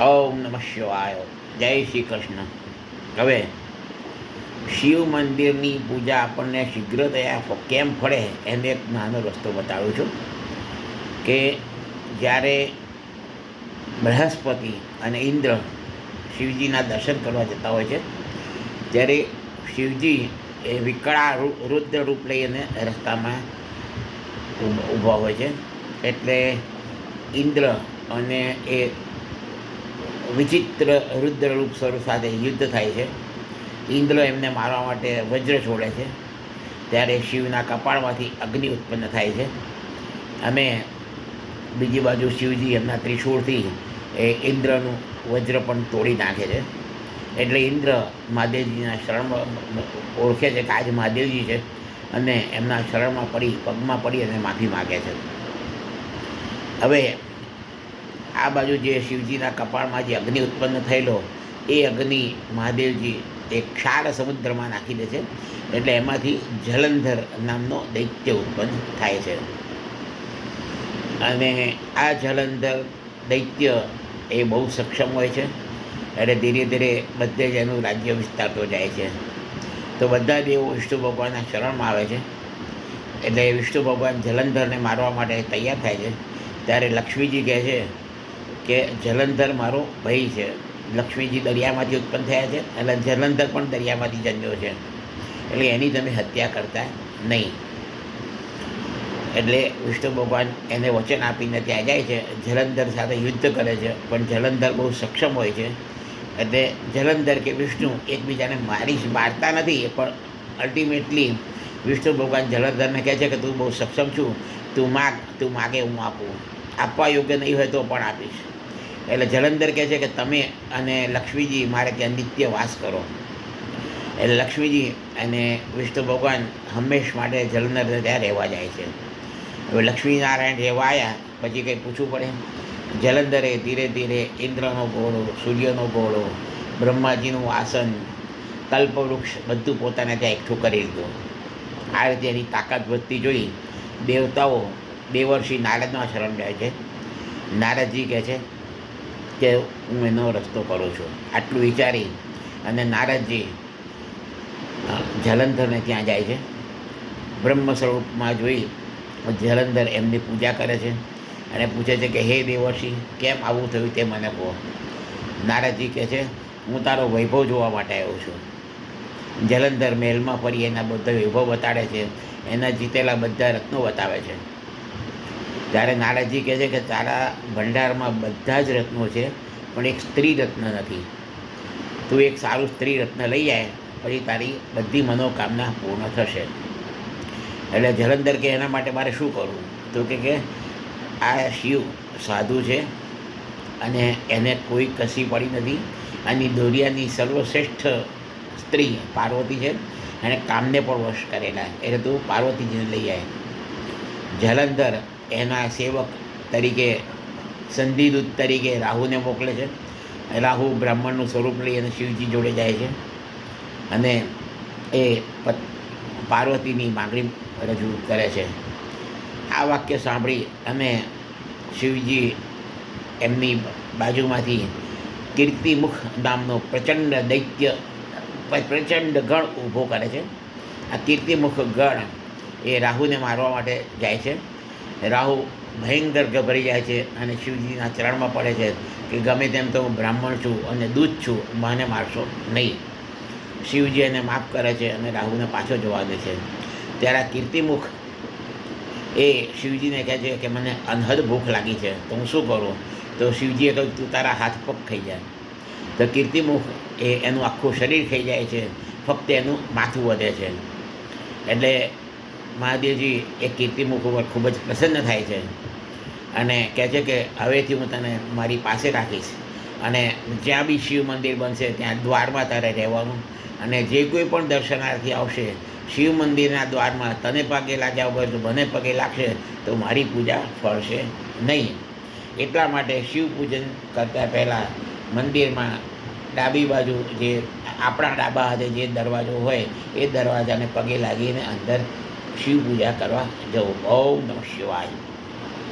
ઓમ નમઃ શિવાય. જય શ્રી કૃષ્ણ. હવે શિવ મંદિરની પૂજા આપણને શીઘ્રતયા ફ- કેમ ફળે એને એક નાનો રસ્તો બતાવું છું કે જ્યારે બૃહસ્પતિ અને ઇન્દ્ર શિવજીના દર્શન કરવા જતા હોય છે, ત્યારે શિવજી એ વિકળા રુદ્ર રૂપ લઈને રસ્તામાં ઊભા હોય છે. એટલે ઇન્દ્ર અને એ વિચિત્ર રુદ્રરૂપ સ્વરૂપ સાથે યુદ્ધ થાય છે. ઇન્દ્ર એમને મારવા માટે વજ્ર છોડે છે. ત્યારે શિવના કપાળમાંથી અગ્નિ ઉત્પન્ન થાય છે. અને બીજી બાજુ શિવજી એમના ત્રિશૂળથી એ ઇન્દ્રનું વજ્ર પણ તોડી નાખે છે. એટલે ઇન્દ્ર મહાદેવજીના શરણમાં ઓળખે છે કે આજ મહાદેવજી છે અને એમના શરણમાં પડી પગમાં પડી અને માફી માગે છે. હવે આ બાજુ જે શિવજીના કપાળમાં જે અગ્નિ ઉત્પન્ન થયેલો, એ અગ્નિ મહાદેવજી એ ક્ષાર સમુદ્રમાં નાખી દે છે. એટલે એમાંથી જલંધર નામનો દૈત્ય ઉત્પન્ન થાય છે. અને આ જલંધર દૈત્ય એ બહુ સક્ષમ હોય છે. એટલે ધીરે ધીરે બધે જ એનું રાજ્ય વિસ્તારતો જાય છે. તો બધા દેવો વિષ્ણુ ભગવાનના શરણમાં આવે છે. એટલે વિષ્ણુ ભગવાન જલંધરને મારવા માટે તૈયાર થાય છે. ત્યારે લક્ષ્મીજી કહે છે કે જલંધર મારો ભાઈ છે. લક્ષ્મીજી દરિયામાંથી ઉત્પન્ન થયા છે એટલે જલંધર પણ દરિયામાંથી જન્મ્યો છે. એટલે એની તમે હત્યા કરતા નહીં. એટલે વિષ્ણુ ભગવાન એને વચન આપીને ત્યાં જાય છે. જલંધર સાથે યુદ્ધ કરે છે. પણ જલંધર બહુ સક્ષમ હોય છે. એટલે જલંધર કે વિષ્ણુ એકબીજાને મારી મારતા નથી. પણ અલ્ટિમેટલી વિષ્ણુ ભગવાન જલંધરને કહે છે કે તું બહુ સક્ષમ છું. તું માગ, તું માગે હું આપું. આપવા યોગ્ય નહીં હોય તો પણ આપીશ. એટલે જલંધર કહે છે કે તમે અને લક્ષ્મીજી મારે ત્યાં નિત્ય વાસ કરો. એટલે લક્ષ્મીજી અને વિષ્ણુ ભગવાન હંમેશ માટે જલંધર ત્યાં રહેવા જાય છે. હવે લક્ષ્મીનારાયણ રહેવા આવ્યા પછી કંઈ પૂછવું પડે? જલંધરે ધીરે ધીરે ઇન્દ્રનો ઘોડો, સૂર્યનો ઘોડો, બ્રહ્માજીનું આસન, કલ્પવૃક્ષ બધું પોતાને ત્યાં એકઠું કરી લીધું. આ રીતે એની તાકાત વધતી જોઈ દેવતાઓ દેવર્ષિ નારદમાં શરણ જાય છે. નારદજી કહે છે કે હું એનો રસ્તો કરું છું. આટલું વિચારી અને નારદજી જલંધરને ત્યાં જાય છે. બ્રહ્મ સ્વરૂપમાં જોઈ જલંધર એમની પૂજા કરે છે અને પૂછે છે કે, હે દેવર્ષિ, કેમ આવું થયું તે મને કહો. નારદજી કહે છે, હું તારો વૈભવ જોવા માટે આવ્યો છું. જલંધર મહેલમાં ફરી એના બધા વૈભવ બતાડે છે. એના જીતેલા બધા રત્નો બતાવે છે. ત્યારે નારાજી કહે છે કે તારા ભંડારમાં બધા જ રત્નો છે, પણ એક સ્ત્રી રત્ન નથી. તું એક સારું સ્ત્રી રત્ન લઈ જાય પછી તારી બધી મનોકામના પૂર્ણ થશે. એટલે જલંધર કે એના માટે મારે શું કરવું? તો કે કે આ શિવ સાધુ છે અને એને કોઈ કસી પડી નથી. અને દોરિયાની સર્વશ્રેષ્ઠ સ્ત્રી પાર્વતી છે એણે કામને પણ વશ કરેલા એટલે તું પાર્વતીજીને લઈ આવે જલંધર એના સેવક તરીકે, સંધિદૂત તરીકે રાહુને મોકલે છે. રાહુ બ્રાહ્મણનું સ્વરૂપ લઈ અને શિવજી જોડે જાય છે. અને એ પાર્વતીની માગણી રજૂ કરે છે. આ વાક્ય સાંભળી અને શિવજી એમની બાજુમાંથી કીર્તિમુખ નામનો પ્રચંડ દૈત્ય, પ્રચંડ ગણ ઊભો કરે છે. આ કીર્તિમુખ ગણ એ રાહુને મારવા માટે જાય છે. રાહુ ભયંકર ગભરાઈ જાય છે અને શિવજીના ચરણમાં પડે છે કે ગમે તેમ તો હું બ્રાહ્મણ છું અને દૂધ છું, મને મારશો નહીં. શિવજી એને માફ કરે છે અને રાહુને પાછો જોવા દે છે. ત્યારે આ કીર્તિમુખ એ શિવજીને કહે છે કે મને અનહદ ભૂખ લાગી છે, તો હું શું કરું? તો શિવજીએ કહ્યું, તું તારા હાથ પગ ખાઈ જાય તો કીર્તિમુખ એ એનું આખું શરીર ખાઈ જાય છે, ફક્ત એનું માથું વધે છે. એટલે મહાદેવજી એ કીર્તિમુખ ઉપર ખૂબ જ પ્રસન્ન થાય છે. અને કહે છે કે હવેથી હું તને મારી પાસે રાખીશ. અને જ્યાં બી શિવ મંદિર બનશે ત્યાં દ્વારમાં તારે રહેવાનું. અને જે કોઈ પણ દર્શનાર્થી આવશે, શિવ મંદિરના દ્વારમાં તને પગે લાગ્યા વગર મને પગે લાગશે, તો મારી પૂજા ફળશે નહીં. એટલા માટે શિવ પૂજન કરતાં પહેલાં મંદિરમાં ડાબી બાજુ જે આપણા ડાબા હાથે જે દરવાજો હોય, એ દરવાજાને પગે લાગીને અંદર શિવ પૂજા કરવા જવું ઓમ નમઃ શિવાય